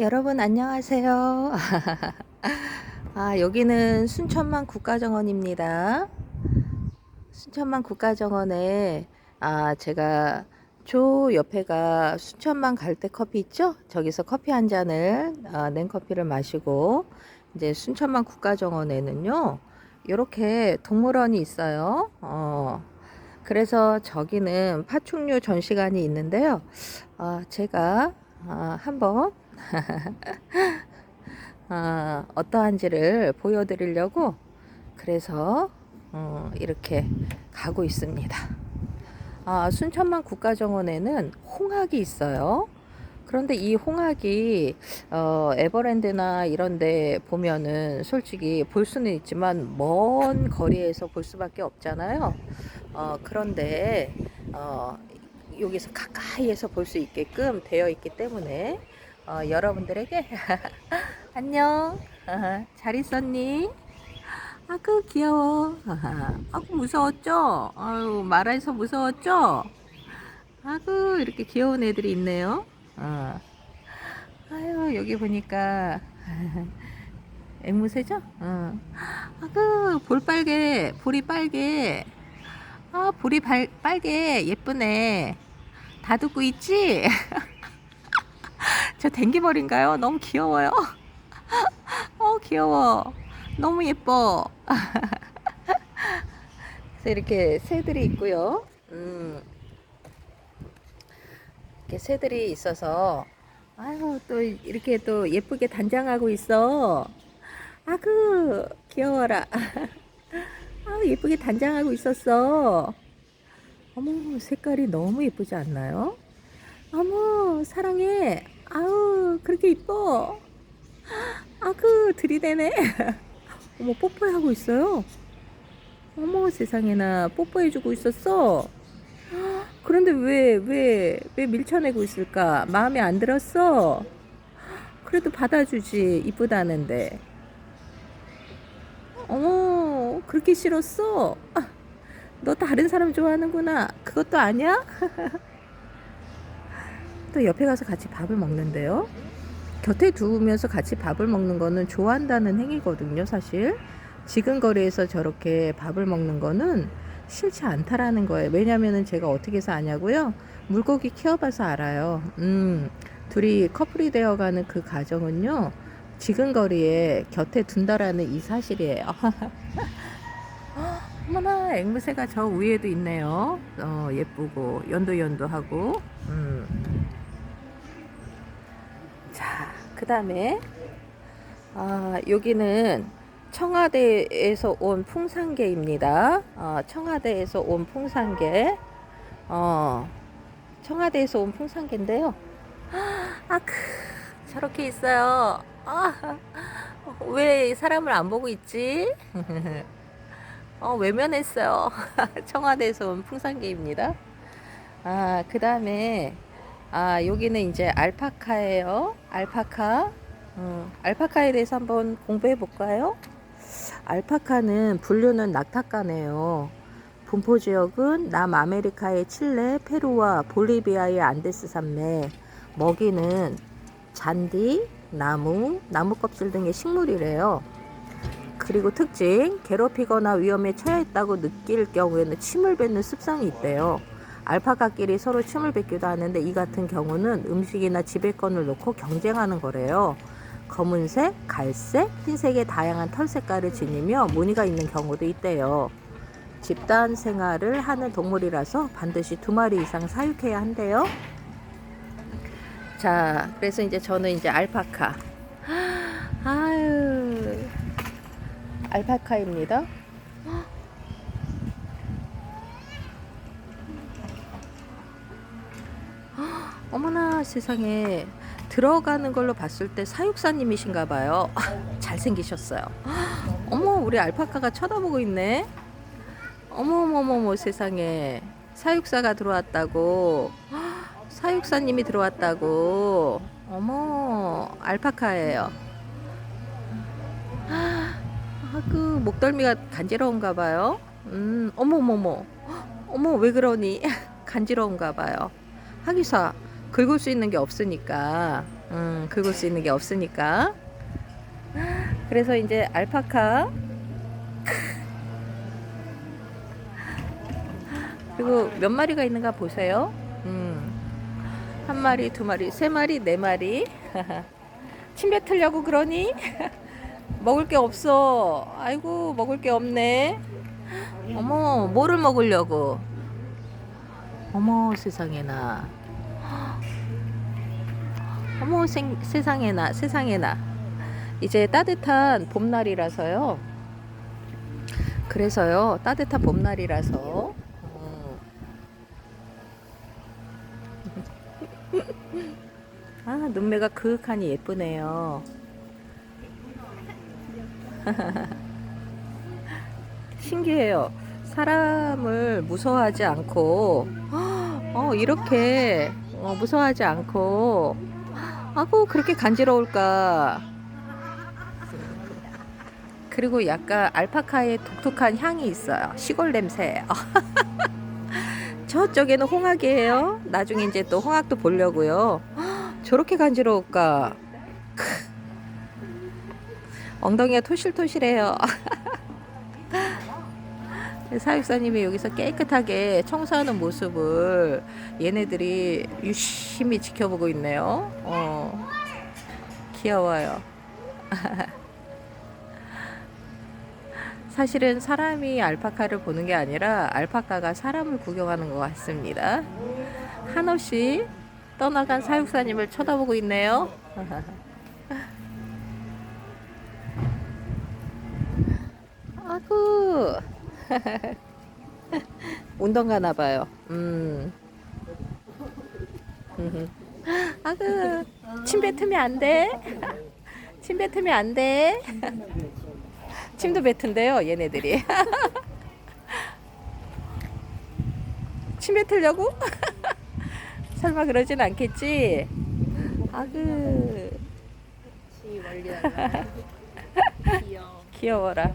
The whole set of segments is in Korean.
여러분 안녕하세요. 아, 여기는 순천만 국가정원입니다. 순천만 국가정원에 아, 제가 저 옆에가 순천만 갈대 커피 있죠? 저기서 커피 한 잔을 아, 냉커피를 마시고 이제 순천만 국가정원에는요. 이렇게 동물원이 있어요. 어. 그래서 저기는 파충류 전시관이 있는데요. 아, 제가 아, 한번 아, 어떠한지를 보여드리려고 그래서 어, 이렇게 가고 있습니다. 아, 순천만 국가정원에는 홍학이 있어요. 그런데 이 홍학이 어, 에버랜드나 이런데 보면은 솔직히 볼 수는 있지만 먼 거리에서 볼 수밖에 없잖아요. 어, 그런데 어, 여기서 가까이에서 볼 수 있게끔 되어 있기 때문에 어, 여러분들에게 안녕 아, 잘 있었니? 아그 귀여워 아그 무서웠죠? 아유 말해서 무서웠죠? 아그 이렇게 귀여운 애들이 있네요 어. 아유 여기 보니까 앵무새죠? 어. 아그 볼 빨개 볼이 빨개 아 볼이 발, 빨개 예쁘네 다 듣고 있지? 저 댕기벌인가요? 너무 귀여워요. 어, 귀여워. 너무 예뻐. 그래서 이렇게 새들이 있고요. 음, 이렇게 새들이 있어서, 아유, 또 이렇게 또 예쁘게 단장하고 있어. 아그, 귀여워라. 아 예쁘게 단장하고 있었어. 어머, 색깔이 너무 예쁘지 않나요? 어머, 사랑해. 아우 그렇게 이뻐? 아그 들이대네. 어머 뽀뽀하고 있어요? 어머 세상에나 뽀뽀해주고 있었어? 그런데 왜 왜 왜 밀쳐내고 있을까? 마음에 안 들었어? 그래도 받아주지 이쁘다는데. 어머 그렇게 싫었어? 아, 너 다른 사람 좋아하는구나. 그것도 아니야? 또 옆에 가서 같이 밥을 먹는데요. 곁에 두면서 같이 밥을 먹는 거는 좋아한다는 행위거든요, 사실. 지금 거리에서 저렇게 밥을 먹는 거는 싫지 않다라는 거예요. 왜냐면은 제가 어떻게 해서 아냐고요? 물고기 키워봐서 알아요. 음, 둘이 커플이 되어가는 그 과정은요, 지금 거리에 곁에 둔다라는 이 사실이에요. 어머나, 앵무새가 저 위에도 있네요. 어, 예쁘고, 연도연도하고, 음. 그 다음에, 아, 여기는 청와대에서 온 풍산개입니다. 어, 청와대에서 온 풍산개. 어, 청와대에서 온 풍산개인데요. 아, 크, 저렇게 있어요. 아, 왜 사람을 안 보고 있지? 어, 외면했어요. 청와대에서 온 풍산개입니다. 아, 그 다음에, 아, 여기는 이제 알파카예요. 알파카. 음, 알파카에 대해서 한번 공부해 볼까요? 알파카는 분류는 낙타과네요. 분포 지역은 남아메리카의 칠레, 페루와 볼리비아의 안데스 산맥. 먹이는 잔디, 나무, 나무 껍질 등의 식물이래요. 그리고 특징, 괴롭히거나 위험에 처해있다고 느낄 경우에는 침을 뱉는 습성이 있대요. 알파카끼리 서로 침을 뱉기도 하는데 이 같은 경우는 음식이나 지배권을 놓고 경쟁하는 거래요. 검은색, 갈색, 흰색의 다양한 털 색깔을 지니며 무늬가 있는 경우도 있대요. 집단 생활을 하는 동물이라서 반드시 두 마리 이상 사육해야 한대요. 자, 그래서 이제 저는 이제 알파카. 아유, 알파카입니다. 어머나 세상에 들어가는 걸로 봤을 때 사육사님이신가 봐요. 잘생기셨어요. 어머 우리 알파카가 쳐다보고 있네. 어머머머머 세상에 사육사가 들어왔다고. 사육사님이 들어왔다고. 어머 알파카예요. 아그 목덜미가 간지러운가 봐요. 음 어머머머. 어머 왜 그러니 간지러운가 봐요. 하기사 긁을 수 있는 게 없으니까 음, 긁을 수 있는 게 없으니까. 그래서 이제 알파카 그리고 몇 마리가 있는가 보세요. 음. 한 마리, 두 마리, 세 마리, 네 마리. 침 뱉으려고 그러니? 먹을 게 없어. 아이고, 먹을 게 없네. 어머, 뭐를 먹으려고? 어머, 세상에나. 어머, 생, 세상에나, 세상에나. 이제 따뜻한 봄날이라서요. 그래서요, 따뜻한 봄날이라서. 음. 아, 눈매가 그윽하니 예쁘네요. 신기해요. 사람을 무서워하지 않고, 어, 이렇게 어, 무서워하지 않고, 아고 그렇게 간지러울까. 그리고 약간 알파카의 독특한 향이 있어요. 시골 냄새. 저쪽에는 홍학이에요. 나중에 이제 또 홍학도 보려고요. 저렇게 간지러울까. 크. 엉덩이가 토실토실해요. 사육사님이 여기서 깨끗하게 청소하는 모습을 얘네들이 유심히 지켜보고 있네요. 어, 귀여워요. 사실은 사람이 알파카를 보는 게 아니라 알파카가 사람을 구경하는 것 같습니다. 한없이 떠나간 사육사님을 쳐다보고 있네요. 아구. 운동 가나 봐요. 음. 아그 침 뱉으면 안 돼. 침 뱉으면 안 돼. 침도 뱉은데요, 얘네들이. 침 뱉으려고? 설마 그러진 않겠지? 아그. 귀여워라.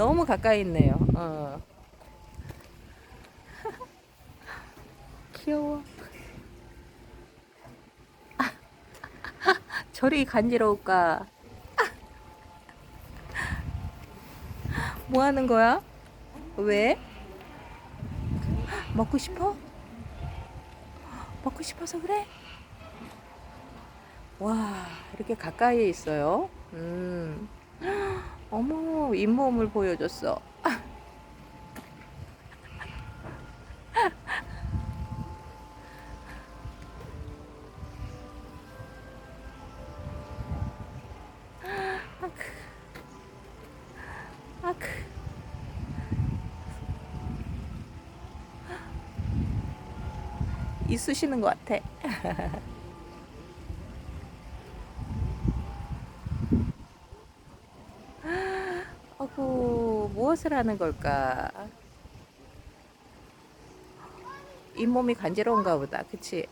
너무 가까이 있네요. 어. 귀여워. 저리 간지러울까? 뭐 하는 거야? 왜? 먹고 싶어? 먹고 싶어서 그래? 와, 이렇게 가까이에 있어요. 음. 어머, 잇몸을 보여줬어. 있으시는 것 같아. 어구, 무엇을 하는 걸까? 잇몸이 간지러운가 보다. 그치?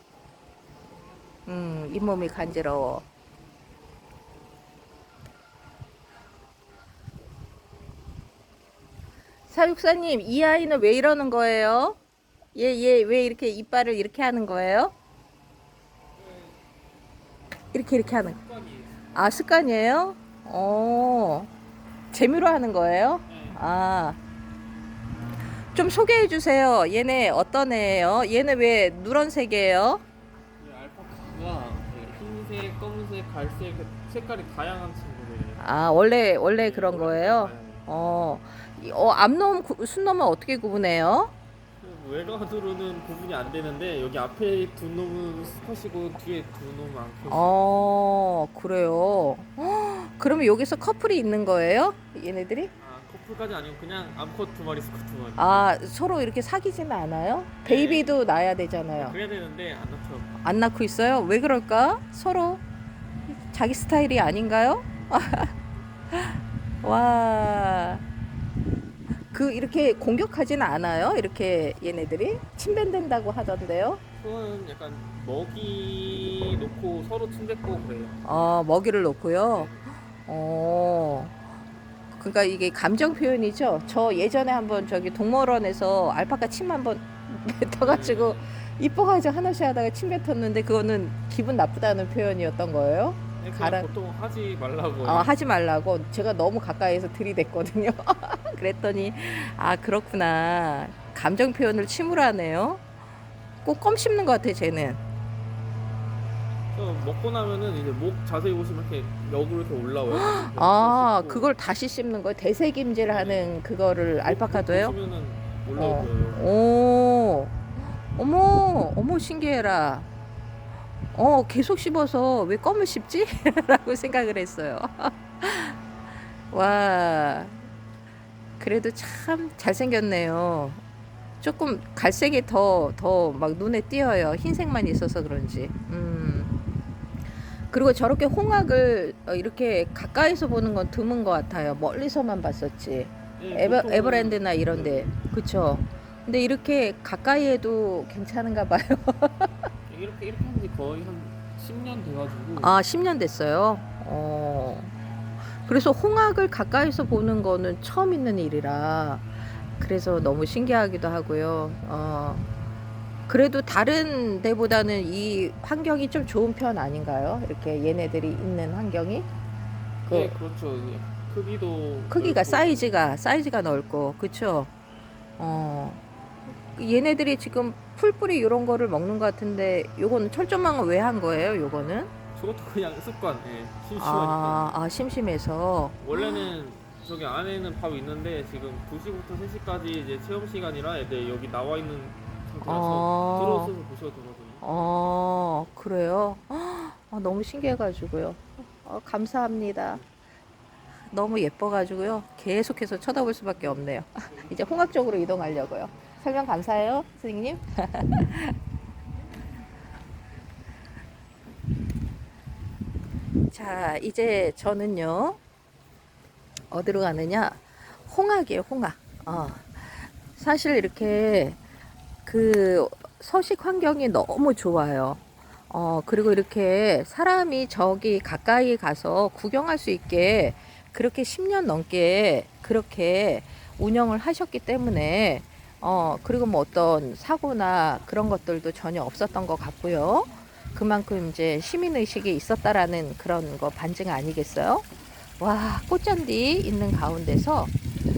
음, 잇몸이 간지러워. 사육사님, 이 아이는 왜 이러는 거예요? 얘, 얘, 왜 이렇게 이빨을 이렇게 하는 거예요? 이렇게, 이렇게 하는 거. 아, 습관이에요? 어, 재미로 하는 거예요? 아. 좀 소개해 주세요. 얘네 어떤 애예요? 얘네 왜 누런색이에요? 이 알파카가 네, 흰색, 검은색, 갈색 색깔이 다양한 친구들이에요. 아, 원래, 원래 그런 거예요? 어, 이- 어 암놈, 구- 순놈은 어떻게 구분해요? 그 외관으로는 구분이 안 되는데 여기 앞에 두 놈은 스컷이고 뒤에 두 놈은 앙컷이에요. 어, 그래요. 헉, 그러면 여기서 커플이 있는 거예요? 얘네들이? 아, 커플까지 아니고 그냥 암컷 두 마리, 스컷 두 마리. 아, 서로 이렇게 사귀지는 않아요? 베이비도 낳아야 되잖아요. 그래야 되는데 안 낳더라고. 안 낳고 있어요? 왜 그럴까? 서로 자기 스타일이 아닌가요? 와. 그 이렇게 공격하지는 않아요? 이렇게 얘네들이 침뱉는다고 하던데요. 그거는 약간 먹이 놓고 서로 침뱉고 그래요. 어, 먹이를 놓고요. 어. 그러니까 이게 감정 표현이죠. 저 예전에 한번 저기 동물원에서 알파카 침 한번 뱉어가지고 이뻐가지고 하나씩 하다가 침 뱉었는데 그거는 기분 나쁘다는 표현이었던 거예요. 그냥 가라- 보통 하지 말라고. 어, 하지 말라고 제가 너무 가까이에서 들이댔거든요. 그랬더니 아 그렇구나 감정 표현을 침으로 하네요. 꼭 껌 씹는 것 같아 쟤는. 또 먹고 나면은 이제 목 자세히 보시면 이렇게 역으로 이렇게 올라와요. 아 씹고. 그걸 다시 씹는 거예요. 대세김질 하는 그거를 알파카도요. 보시면은 어. 오 어머 어머 신기해라. 어 계속 씹어서 왜 껌을 씹지? 라고 생각을 했어요. 와 그래도 참 잘생겼네요. 조금 갈색이 더 더 막 눈에 띄어요. 흰색만 있어서 그런지. 음. 그리고 저렇게 홍학을 어, 이렇게 가까이서 보는 건 드문 것 같아요. 멀리서만 봤었지. 예, 에버, 보통은 에버랜드나 이런데 그쵸? 근데 이렇게 가까이에도 괜찮은가 봐요. 이렇게 이렇게 한지 거의 한 10년 돼가지고. 아 10년 됐어요. 어. 그래서 홍학을 가까이서 보는 거는 처음 있는 일이라 그래서 너무 신기하기도 하고요. 어. 그래도 다른 데보다는 이 환경이 좀 좋은 편 아닌가요? 이렇게 얘네들이 있는 환경이 그 예, 그렇죠. 크기도 크기가 넓고. 사이즈가 사이즈가 넓고 그쵸? 어 얘네들이 지금 풀뿌리 이런 거를 먹는 것 같은데 요거는 철조망을 왜한 거예요? 요거는 저것도 그냥 습관. 예, 심심하니까. 아, 아 심심해서 원래는 저기 안에는 밥 있는데 지금 2시부터 3시까지 이제 체험 시간이라 애들 여기 나와 있는 상태라서 어. 들어서서 보셔도 되거든요. 어 그래요? 아, 너무 신기해가지고요. 어, 감사합니다. 너무 예뻐가지고요. 계속해서 쳐다볼 수밖에 없네요. 이제 홍학 쪽으로 이동하려고요. 설명 감사해요, 선생님. 자, 이제 저는요. 어디로 가느냐? 홍학이에요, 홍학. 어. 사실 이렇게 그 서식 환경이 너무 좋아요. 어, 그리고 이렇게 사람이 저기 가까이 가서 구경할 수 있게 그렇게 10년 넘게 그렇게 운영을 하셨기 때문에 어, 그리고 뭐 어떤 사고나 그런 것들도 전혀 없었던 것 같고요. 그만큼 이제 시민의식이 있었다라는 그런 거 반증 아니겠어요? 와, 꽃잔디 있는 가운데서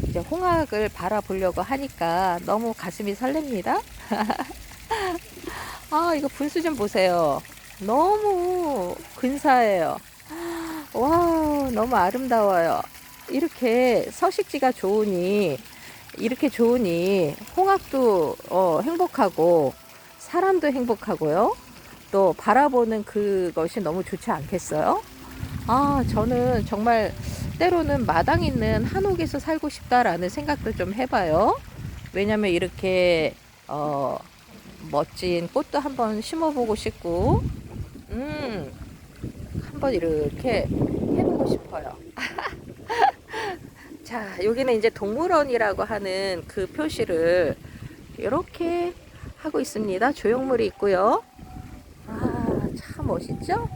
이제 홍학을 바라보려고 하니까 너무 가슴이 설렙니다. 아, 이거 분수 좀 보세요. 너무 근사해요. 와, 너무 아름다워요. 이렇게 서식지가 좋으니, 이렇게 좋으니, 홍학도 어, 행복하고, 사람도 행복하고요. 또 바라보는 그것이 너무 좋지 않겠어요? 아, 저는 정말 때로는 마당 있는 한옥에서 살고 싶다라는 생각도 좀 해봐요. 왜냐면 이렇게, 어, 멋진 꽃도 한번 심어보고 싶고, 음, 한번 이렇게 해보고 싶어요. 자, 여기는 이제 동물원이라고 하는 그 표시를 이렇게 하고 있습니다. 조형물이 있고요. 멋있죠?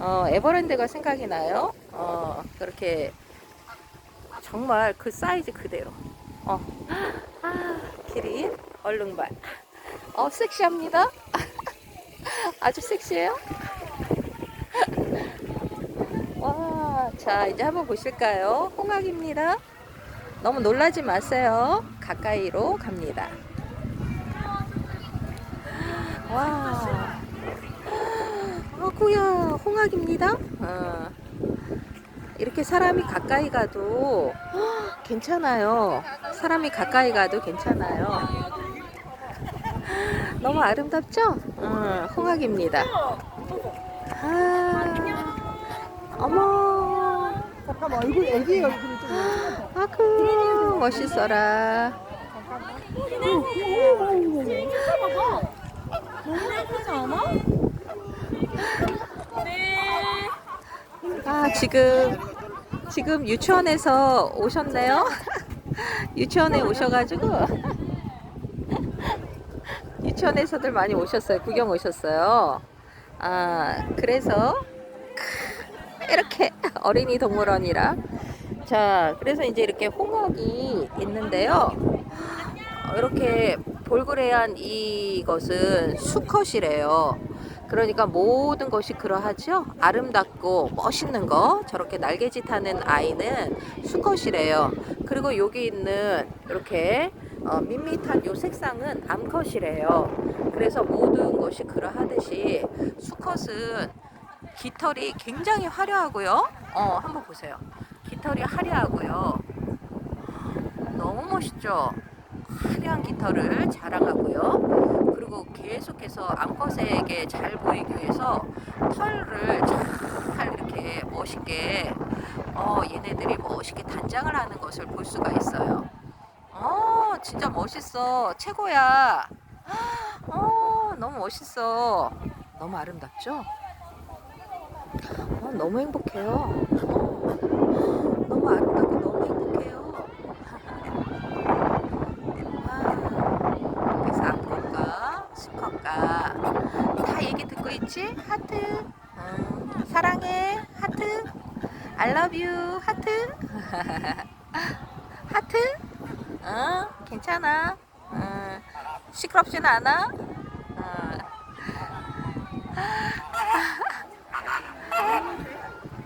어, 에버랜드가 생각이 나요. 어, 그렇게 정말 그 사이즈 그대로. 어, 아, 기린 얼룩말. 어, 섹시합니다. 아주 섹시해요. 와, 자, 이제 한번 보실까요? 홍학입니다. 너무 놀라지 마세요. 가까이로 갑니다. 와. 어구야, 홍학입니다. 어. 이렇게 사람이 가까이 가도 헉, 괜찮아요. 사람이 가까이 가도 괜찮아요. 너무 아름답죠? 어, 홍학입니다. 아, 어머, 잠깐만 얼굴 애기 얼굴이 좀 아그 멋있어라. 아 지금 지금 유치원에서 오셨네요. 유치원에 오셔가지고 유치원에서들 많이 오셨어요. 구경 오셨어요. 아 그래서 이렇게 어린이 동물원이라 자 그래서 이제 이렇게 홍학이 있는데요. 이렇게 볼그레한 이것은 수컷이래요. 그러니까 모든 것이 그러하죠. 아름답고 멋있는 거 저렇게 날개짓 하는 아이는 수컷이래요. 그리고 여기 있는 이렇게 어, 밋밋한 요 색상은 암컷이래요. 그래서 모든 것이 그러하듯이 수컷은 깃털이 굉장히 화려하고요. 어, 한번 보세요. 깃털이 화려하고요. 너무 멋있죠? 화려한 깃털을 자랑하고요. 그리고 계속해서 암컷에게 잘 보이기 위해서 털을 잘 이렇게 멋있게 어, 얘네들이 멋있게 단장을 하는 것을 볼 수가 있어요. 어, 진짜 멋있어. 최고야. 어, 너무 멋있어. 너무 아름답죠? 어, 너무 행복해요. 어, 너무 아름답고 너무 행복해요. 아, 그래서 암컷과 수컷과 다 얘기 듣고 있지? 하트. 음, 사랑해. 하트. I love you. 하트. 하트. 어, 괜찮아. 어, 시끄럽진 않아. 어.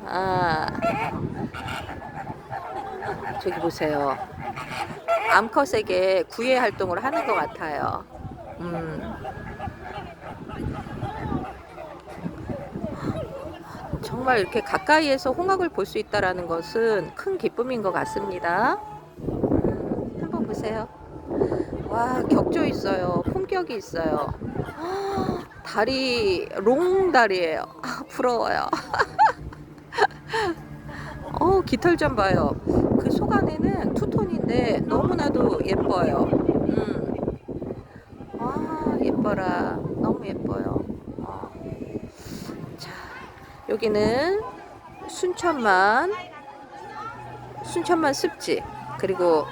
아, 저기 보세요. 암컷에게 구애 활동을 하는 것 같아요. 음. 정말 이렇게 가까이에서 홍학을 볼 수 있다라는 것은 큰 기쁨인 것 같습니다. 음, 한번 보세요. 와, 격조 있어요. 품격이 있어요. 다리, 롱 다리예요. 아, 부러워요. 어, 깃털 좀 봐요. 그 속 안에는 투톤인데 너무나도 예뻐요. 음. 와, 예뻐라. 너무 예뻐요. 어. 자, 여기는 순천만, 순천만 습지, 그리고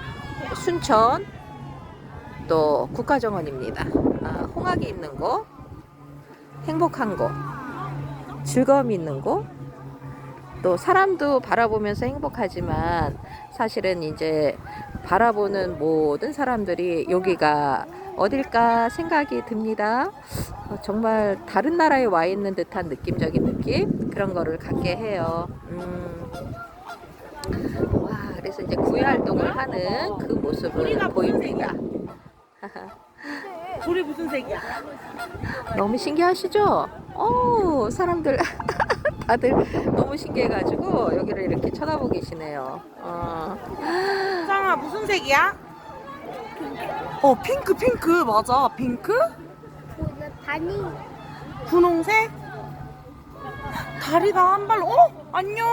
순천 또 국가정원입니다. 아, 홍학이 있는 곳, 행복한 곳, 즐거움이 있는 곳, 또 사람도 바라보면서 행복하지만 사실은 이제 바라보는 모든 사람들이 여기가 어딜까 생각이 듭니다. 어, 정말 다른 나라에 와 있는 듯한 느낌적인 느낌 그런 거를 갖게 해요. 음. 와, 그래서 이제 구애 활동을 하는 그 모습을 보입니다. 불이 무슨 색이야? 너무 신기하시죠? 어, 사람들 다들 너무 신기해가지고 여기를 이렇게 쳐다보고 계시네요. 어. 상아 무슨 색이야? 어 핑크 핑크 맞아 핑크? 반이 분홍색? 다리가 한 발로 어? 안녕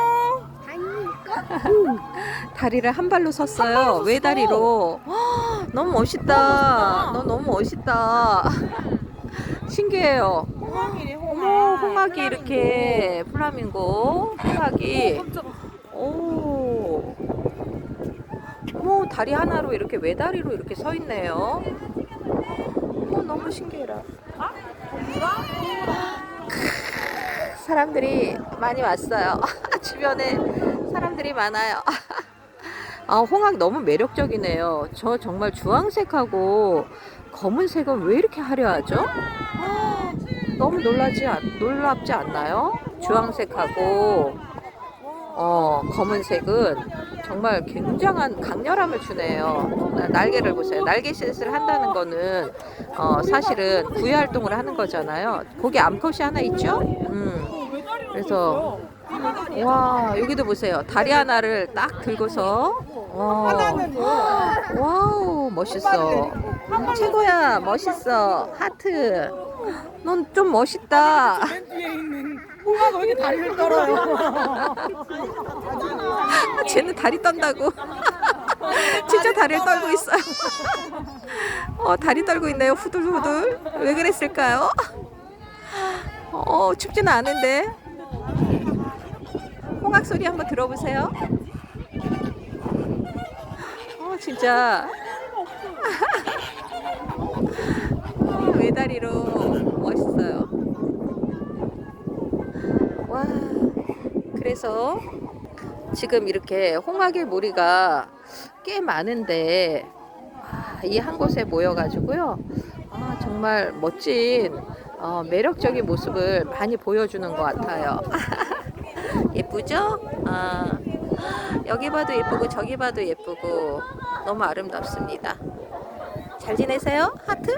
다리를 한 발로 섰어요. 한 발로. 외다리로. 헉, 너무 멋있다. 너 너무 멋있다. 신기해요. 홍학이래 홍학 어머, 홍학이 이렇게 플라밍고 홍학이 오. 어머, 다리 하나로 이렇게 외다리로 이렇게 서 있네요. 어머, 너무 신기해라. 사람들이 많이 왔어요. 주변에 사람들이 많아요. 아, 홍학 너무 매력적이네요. 저 정말 주황색하고 검은색은 왜 이렇게 화려하죠? 아, 너무 놀라지 않, 놀랍지 않나요? 주황색하고 어, 검은색은 정말 굉장한 강렬함을 주네요. 나- 날개를 보세요. 날개짓을 한다는 거는 어, 사실은 구애 활동을 하는 거잖아요. 거기 암컷이 하나 있죠? 음. 그래서 와 여기도 보세요. 다리 하나를 딱 들고서 어, 와우 멋있어. 최고야 멋있어 하트. 넌 좀 멋있다. 홍학 왜 이렇게 다리를 떨어요 쟤는 다리 떤다고. 진짜 다리를 떨고 있어요. 어, 다리 떨고 있네요. 후들후들. 왜 그랬을까요? 어, 춥지는 않은데. 홍학 소리 한번 들어보세요. 어, 진짜. 어, 외다리로 멋있어요. 와, 그래서 지금 이렇게 홍학의 무리가 꽤 많은데 아, 이한 곳에 모여가지고요. 아, 정말 멋진 어, 매력적인 모습을 많이 보여주는 것 같아요. 예쁘죠? 아, 여기 봐도 예쁘고 저기 봐도 예쁘고 너무 아름답습니다. 잘 지내세요? 하트?